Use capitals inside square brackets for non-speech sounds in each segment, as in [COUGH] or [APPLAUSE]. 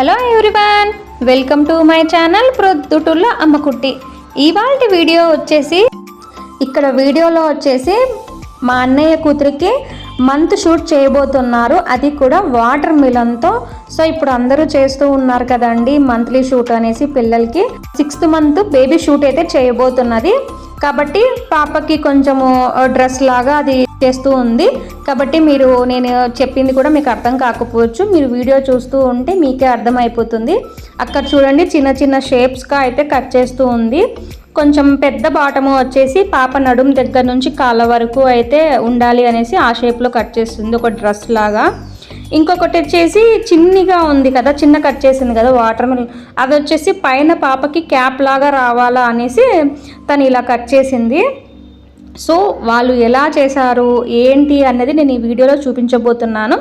Hello everyone welcome to my channel Proddutulla Ammakutti. ఇవాళ video వచ్చేసి ఇక్కడ వీడియోలో వచ్చేసి మా అన్నయ్య కూతురికి మంత్ షూట్ చేయబోతున్నారు. అది కూడా వాటర్ మిలన్తో. సో ఇప్పుడు అందరూ చేస్తూ ఉన్నారు కదండి మంత్లీ షూట్ అనేసి పిల్లలకి. సిక్స్త్ మంత్ బేబీ షూట్ అయితే చేయబోతున్నది. కాబట్టి పాపకి కొంచెము డ్రెస్ లాగా అది చేస్తూ ఉంది. కాబట్టి మీరు నేను చెప్పింది కూడా మీకు అర్థం కాకపోవచ్చు. మీరు వీడియో చూస్తూ ఉంటే మీకే అర్థమైపోతుంది. అక్కడ చూడండి చిన్న చిన్న షేప్స్గా అయితే కట్ చేస్తూ ఉంది. కొంచెం పెద్ద బాటము వచ్చేసి పాప నడుం దగ్గర నుంచి కాళ్ళ వరకు అయితే ఉండాలి అనేసి ఆ షేప్లో కట్ చేస్తుంది ఒక డ్రెస్ లాగా. ఇంకొకటి వచ్చేసి చిన్నగా ఉంది కదా చిన్న కట్ చేసింది కదా వాటర్ మిలన్ అది వచ్చేసి పైన పాపకి క్యాప్ లాగా రావాలా అనేసి తను ఇలా కట్ చేసింది. సో వాళ్ళు ఎలా చేశారు ఏంటి అన్నది నేను ఈ వీడియోలో చూపించబోతున్నాను.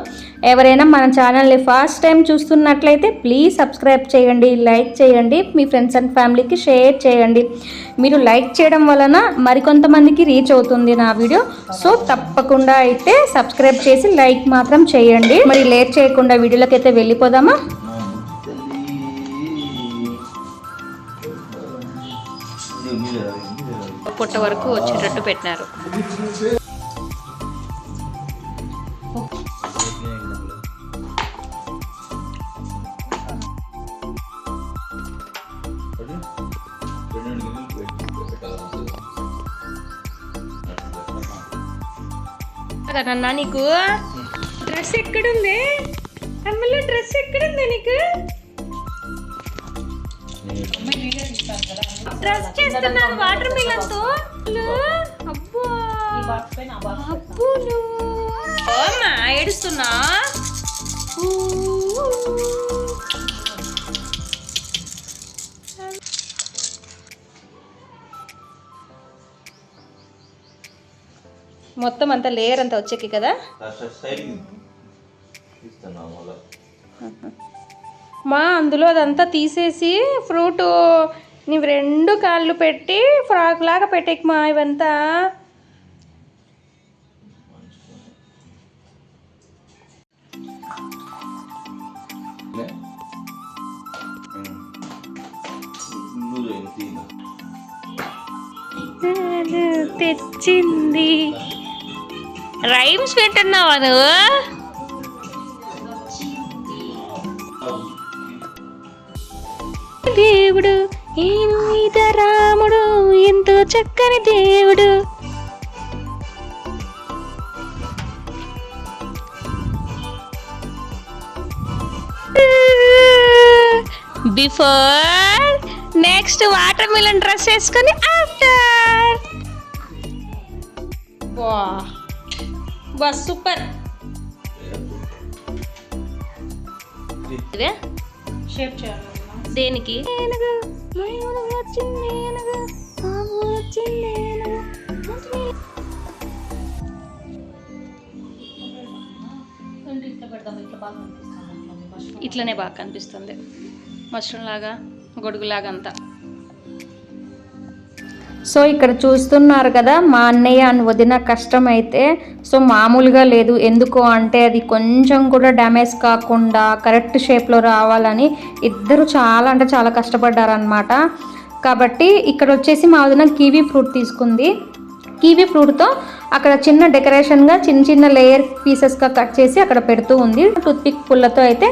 ఎవరైనా మన ఛానల్ని ఫస్ట్ టైం చూస్తున్నట్లయితే ప్లీజ్ సబ్స్క్రైబ్ చేయండి లైక్ చేయండి మీ ఫ్రెండ్స్ అండ్ ఫ్యామిలీకి షేర్ చేయండి. మీరు లైక్ చేయడం వలన మరికొంతమందికి రీచ్ అవుతుంది నా వీడియో. సో తప్పకుండా అయితే సబ్స్క్రైబ్ చేసి లైక్ మాత్రం చేయండి. మరి లేట్ చేయకుండా వీడియోలోకి అయితే వెళ్ళిపోదామా? పుట్ట వరకు వచ్చేటట్టు పెట్టినారు. కదన్నా నీకు? డ్రెస్ ఎక్కడుంది? అమ్మలో డ్రెస్ ఎక్కడుంది? చేస్తున్నాను వాటర్ మిలన్తో అబ్బో. అబ్బో అమ్మా ఏడుస్తున్నా? మొత్తం అంతా లేయర్ అంతా వచ్చేకి కదా? మా అందులో అదంతా తీసేసి ఫ్రూట్ నీవు రెండు కాళ్ళు పెట్టి ఫ్రాక్ లాగా పెట్టేకమా ఇవంతా. తెచ్చింది. రైమ్స్ పెట్టున్నావా నువ్వు చక్కని దేవుడు. Before next watermelon dress వేసుకొని ఆఫ్టర్ వా వా సూపర్. దేనికి? ఇట్లనే బాగా కనిపిస్తుంది. మష్రూమ్ లాగా గొడుగులాగా అంతా సో ఇక్కడ చూస్తున్నారు కదా మా అన్నయ్య అని వదిన కష్టం అయితే సో మామూలుగా లేదు. ఎందుకు అంటే అది కొంచెం కూడా డ్యామేజ్ కాకుండా కరెక్ట్ షేప్లో రావాలని ఇద్దరు చాలా అంటే చాలా కష్టపడ్డారనమాట కాబట్టి ఇక్కడ వచ్చేసి మా వదిన కివీ ఫ్రూట్ తీసుకుంది. కివీ ఫ్రూట్తో అక్కడ చిన్న డెకరేషన్గా చిన్న చిన్న లేయర్ పీసెస్గా కట్ చేసి అక్కడ పెడుతూ ఉంది. టూత్పిక్ పుల్లతో అయితే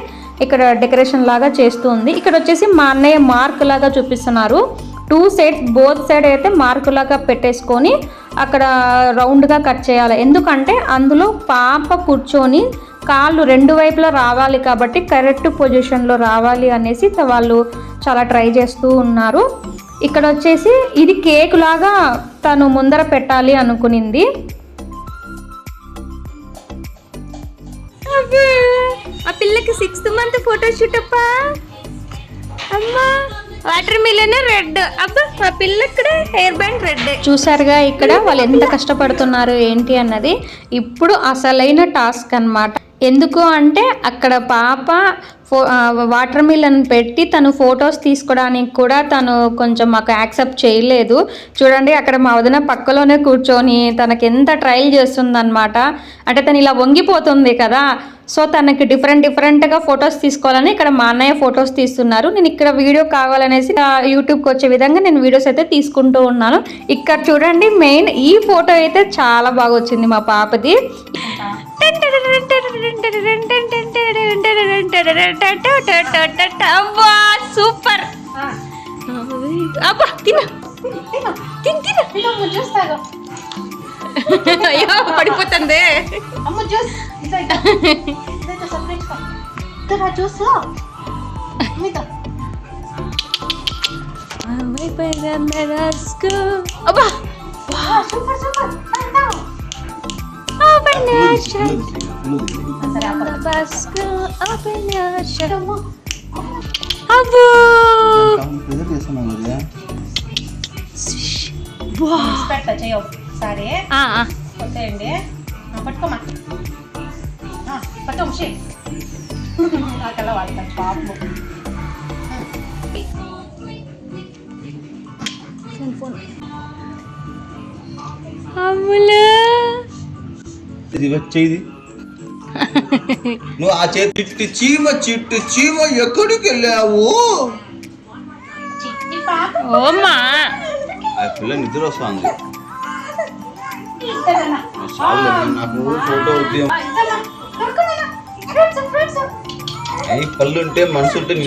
ఇక్కడ డెకరేషన్ లాగా చేస్తూ ఉంది. ఇక్కడ వచ్చేసి మా అన్నయ్య మార్క్ లాగా చూపిస్తున్నారు. టూ సైడ్స్ బోత్ సైడ్ అయితే మార్క్ లాగా పెట్టేసుకొని అక్కడ రౌండ్గా కట్ చేయాలి. ఎందుకంటే అందులో పాప కూర్చొని కాళ్ళు రెండు వైపులా రావాలి కాబట్టి కరెక్ట్ పొజిషన్లో రావాలి అనేసి వాళ్ళు చాలా ట్రై చేస్తూ ఉన్నారు. ఇక్కడ వచ్చేసి ఇది కేక్ లాగా తను ముందర పెట్టాలి అనుకునింది. ఆ పిల్లకి సిక్స్త్ మంత్ ఫోటో షూట్ అప్పా. అమ్మా వాటర్ మిలన్ రెడ్ అబ్బా ఆ పిల్ల ఇక్కడ హెయిర్ బ్యాండ్ రెడ్ చూసారుగా ఇక్కడ వాళ్ళు ఎంత కష్టపడుతున్నారు ఏంటి అన్నది. ఇప్పుడు అసలైన టాస్క్ అన్నమాట. ఎందుకు అంటే అక్కడ పాప ఫో వాటర్ మిలన్ పెట్టి తను ఫొటోస్ తీసుకోవడానికి కూడా తను కొంచెం మాకు యాక్సెప్ట్ చేయలేదు. చూడండి అక్కడ మా వదిన పక్కలోనే కూర్చొని తనకి ఎంత ట్రయల్ చేస్తుందన్నమాట. అంటే తను ఇలా వంగిపోతుంది కదా. సో తనకి డిఫరెంట్ డిఫరెంట్గా ఫొటోస్ తీసుకోవాలని ఇక్కడ మా అన్నయ్య ఫొటోస్ తీస్తున్నారు. నేను ఇక్కడ వీడియో కావాలనేసి యూట్యూబ్కి వచ్చే విధంగా నేను వీడియోస్ అయితే తీసుకుంటూ ఉన్నాను. ఇక్కడ చూడండి మెయిన్ ఈ ఫోటో అయితే చాలా బాగా వచ్చింది మా పాపది. అబ్బా సూపర్. అబ్బా తిన. తిన తిన అమ్మ జ్యూస్ తాగు. అయ్యో పడిపోతుంది. అమ్మ జ్యూస్. ఇదైతే ఇదైతే సపరేట్ కా ఇద్దరు జ్యూస్. మీతో అబ్బా. Super super. తాగు సరే అబ్బో! పెట్ట చేయవు సరే. కొట్టేయండి పట్టుకోమా ఆ, పట్టు వంశీ నాకల్లా వాడతాను పాపము అమ్ములు. ఇది వచ్చేది. [LAUGHS] నువ్వు ఆ చేతి చిట్టు చీమ చిట్టు చీమ ఎక్కడికి వెళ్ళావు? ఓమ్మా. ఆ పిల్ల నిద్ర వస్తుంది. నాకు ఫోటో ఉద్యమం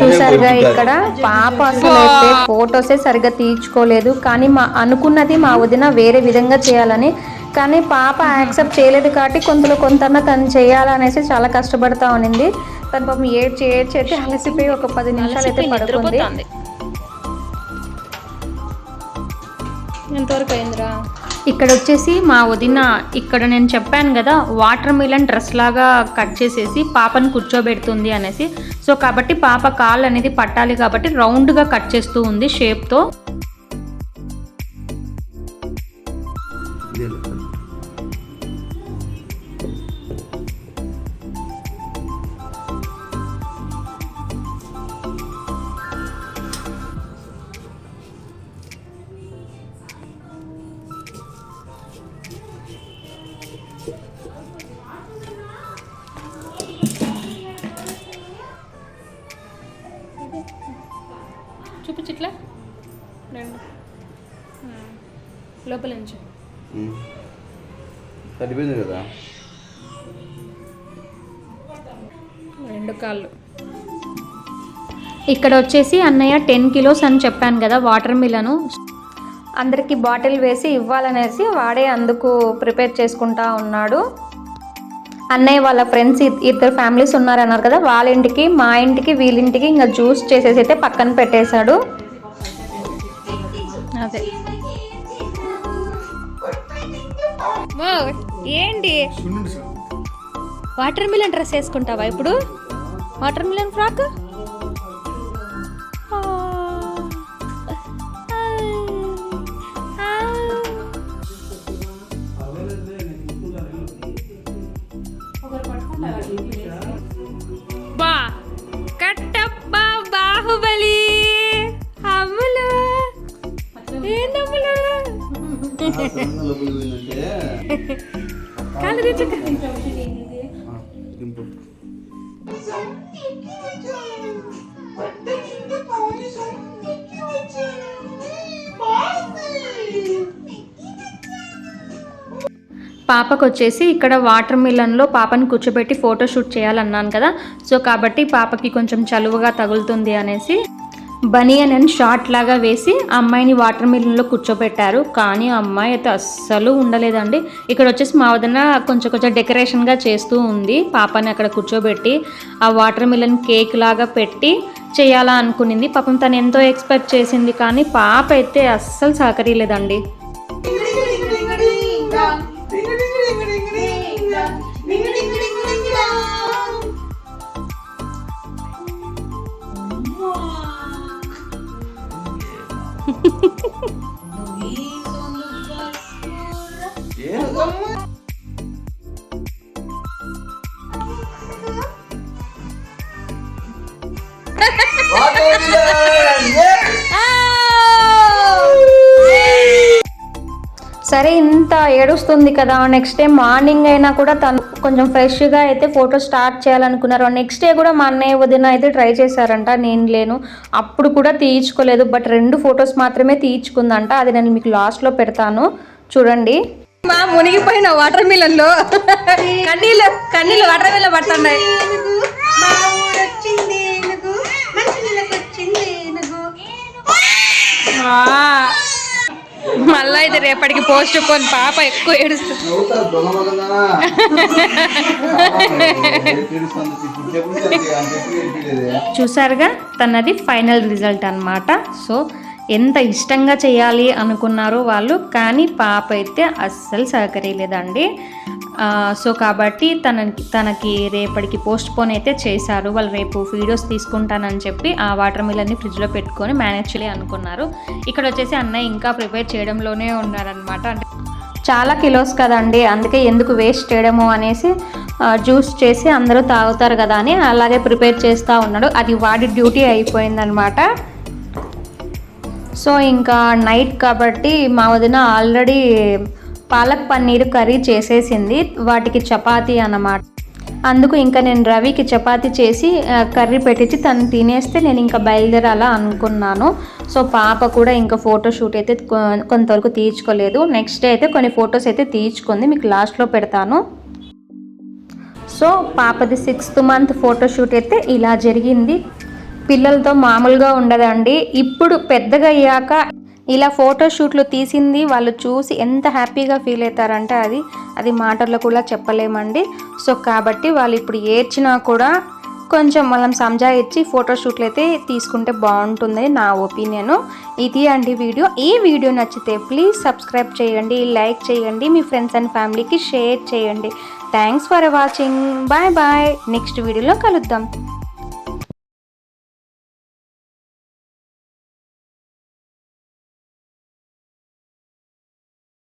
చూసారుగా. ఇక్కడ పాప అసలు అయితే ఫోటోసే సరిగ్గా తీర్చుకోలేదు కానీ మా అనుకున్నది మా వదిన వేరే విధంగా చేయాలని కానీ పాప యాక్సెప్ట్ చేయలేదు కాబట్టి కొంతలో కొంత తను చేయాలనేసి చాలా కష్టపడతా ఉన్నింది. తను పాపం ఏడ్చి ఏడ్చి అయితే అలసిపోయి ఒక పది నిమిషాలు అయితే పడుకుంది. ఎంతవరకు అయిందిరా? ఇక్కడ వచ్చేసి మా వదిన ఇక్కడ నేను చెప్పాను కదా వాటర్ మిలన్ డ్రెస్ లాగా కట్ చేసేసి పాపను కూర్చోబెడుతుంది అనేసి. సో కాబట్టి పాప కాళ్ళు అనేది పట్టాలి కాబట్టి రౌండ్గా కట్ చేస్తూ ఉంది షేప్తో. ఇదే లెక్క. చూపించు ఇట్లా రెండు లోపల నుంచి ఉమ్. సరిపోయింది కదా? రెండు కాళ్ళు. ఇక్కడ వచ్చేసి అన్నయ్య టెన్ కిలోస్ అని చెప్పాను కదా వాటర్ మిలను అందరికి బాటిల్ వేసి ఇవ్వాలనేసి వాడే అందుకు ప్రిపేర్ చేసుకుంటా ఉన్నాడు. అన్నయ్య వాళ్ళ ఫ్రెండ్స్ ఇద్దరు ఫ్యామిలీస్ ఉన్నారన్నారు కదా వాళ్ళ ఇంటికి మా ఇంటికి వీళ్ళింటికి ఇంకా జ్యూస్ చేసేసి అయితే పక్కన పెట్టేశాడు. అదే. ఏంటి? వాటర్ మిలన్ డ్రెస్ వేసుకుంటావా ఇప్పుడు? వాటర్ మిలన్ ఫ్రాక్ దింపు. పాపకు వచ్చేసి ఇక్కడ వాటర్ మిలన్లో పాపని కూర్చోబెట్టి ఫోటో షూట్ చేయాలన్నాను కదా సో కాబట్టి పాపకి కొంచెం చలువగా తగులుతుంది అనేసి బనియన్ అని షార్ట్ లాగా వేసి అమ్మాయిని వాటర్ మిలన్లో కూర్చోబెట్టారు కానీ ఆ అమ్మాయి అయితే అస్సలు ఉండలేదండి. ఇక్కడ వచ్చేసి మా వదిన కొంచెం కొంచెం డెకరేషన్గా చేస్తూ ఉంది. పాపని అక్కడ కూర్చోబెట్టి ఆ వాటర్ మిలన్ కేక్ లాగా పెట్టి చేయాలా అనుకునింది. పాపం తను ఎంతో ఎక్స్పెక్ట్ చేసింది కానీ పాప అయితే అస్సలు సహకరియలేదండి సరే ఇంత ఏడుస్తుంది కదా. నెక్స్ట్ డే మార్నింగ్ అయినా కూడా తను కొంచెం ఫ్రెష్గా అయితే ఫోటో స్టార్ట్ చేయాలనుకున్నారు. నెక్స్ట్ డే కూడా మా అన్నయ్య వదిన అయితే ట్రై చేశారంట. నేను లేను. అప్పుడు కూడా తీయించుకోలేదు. బట్ రెండు ఫొటోస్ మాత్రమే తీయించుకుందంట. అది నేను మీకు లాస్ట్లో పెడతాను. చూడండి. మా మునిగిపోయిన వాటర్ మిలన్లో కన్నీళ్ళు కన్నీళ్ళు వాటర్ మిలన్ పడుతున్నాయి. మళ్ళా ఇది రేపటికి పోస్ట్ పోన్ పాప ఎక్కువ ఏడుస్తుంది. చూసారుగా తనది ఫైనల్ రిజల్ట్ అన్నమాట. సో ఎంత ఇష్టంగా చేయాలి అనుకున్నారో వాళ్ళు కానీ పాప అయితే అస్సలు సహకరియలేదండి ఆ, సో కాబట్టి తనకి తనకి రేపటికి పోస్ట్ పోన్ అయితే చేశారు. వాళ్ళు రేపు వీడియోస్ తీసుకుంటానని చెప్పి ఆ వాటర్ మిల్లన్ని ఫ్రిడ్జ్లో పెట్టుకొని మేనేజ్ చేయాలి అనుకున్నారు. ఇక్కడ వచ్చేసి అన్నయ్య ఇంకా ప్రిపేర్ చేయడంలోనే ఉన్నారనమాట అంటే చాలా కిలోస్ కదండి అందుకే ఎందుకు వేస్ట్ చేయడము అనేసి జ్యూస్ చేసి అందరూ తాగుతారు కదా అని అలాగే ప్రిపేర్ చేస్తూ ఉన్నాడు. అది వాడి డ్యూటీ అయిపోయిందనమాట సో ఇంకా నైట్ కాబట్టి మా వదిన ఆల్రెడీ పాలక్ పన్నీర్ కర్రీ చేసేసింది. వాటికి చపాతీ అన్నమాట. అందుకు ఇంకా నేను రవికి చపాతీ చేసి కర్రీ పెట్టించి తను తినేస్తే నేను ఇంకా బయలుదేరాలా అనుకున్నాను. సో పాప కూడా ఇంకా ఫోటో షూట్ అయితే కొ- కొంతవరకు తీర్చుకోలేదు. నెక్స్ట్ డే అయితే కొన్ని ఫొటోస్ అయితే తీర్చుకుంది. మీకు లాస్ట్లో పెడతాను. సో పాపది సిక్స్త్ మంత్ ఫోటోషూట్ అయితే ఇలా జరిగింది. పిల్లలతో మామూలుగా ఉండదండి. ఇప్పుడు పెద్దగా అయ్యాక ఇలా ఫోటోషూట్లు తీసింది వాళ్ళు చూసి ఎంత హ్యాపీగా ఫీల్ అవుతారంటే అది అది మాటల్లో కూడా చెప్పలేమండి. సో కాబట్టి వాళ్ళు ఇప్పుడు ఏడ్చినా కూడా కొంచెం మనం సంజాయిచ్చి ఫోటోషూట్లు అయితే తీసుకుంటే బాగుంటుంది నా ఒపీనియన్. ఇది అండి వీడియో. ఈ వీడియో నచ్చితే ప్లీజ్ సబ్స్క్రైబ్ చేయండి లైక్ చేయండి మీ ఫ్రెండ్స్ అండ్ ఫ్యామిలీకి షేర్ చేయండి. Thanks for watching. Bye bye. Next వీడియోలో కలుద్దాం.